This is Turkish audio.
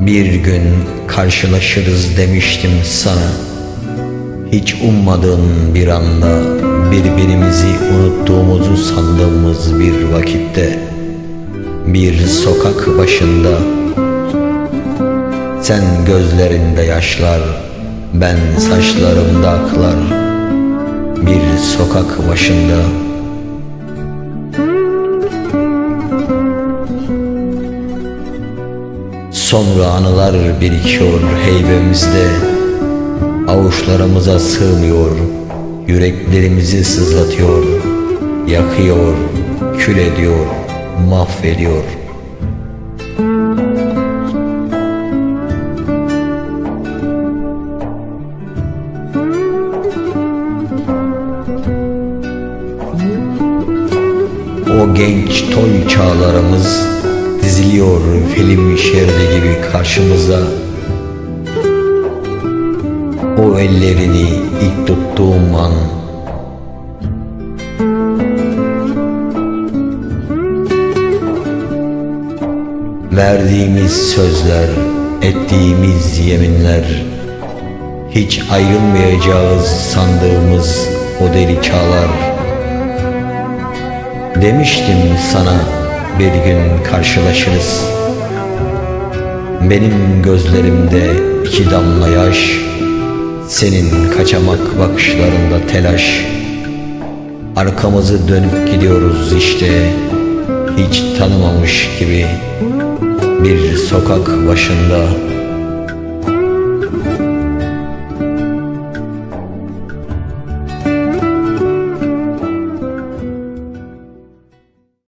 Bir gün karşılaşırız demiştim sana. Hiç ummadığın bir anda Birbirimizi unuttuğumuzu sandığımız bir vakitte Bir sokak başında. Sen gözlerinde yaşlar Ben saçlarımda aklar. Bir sokak başında Sonra anılar birikiyor heybemizde. Avuçlarımıza sığmıyor Yüreklerimizi sızlatıyor Yakıyor, kül ediyor, mahvediyor. O genç toy çağlarımız diziliyor film şeridi gibi karşımıza. O ellerini ilk tuttuğum an. Verdiğimiz sözler, ettiğimiz yeminler Hiç ayrılmayacağız sandığımız o deli çağlar Demiştim sana bir gün karşılaşırız. Benim gözlerimde iki damla yaş Senin kaçamak bakışlarında telaş. Arkamızı dönüp gidiyoruz işte Hiç tanımamış gibi Bir sokak başında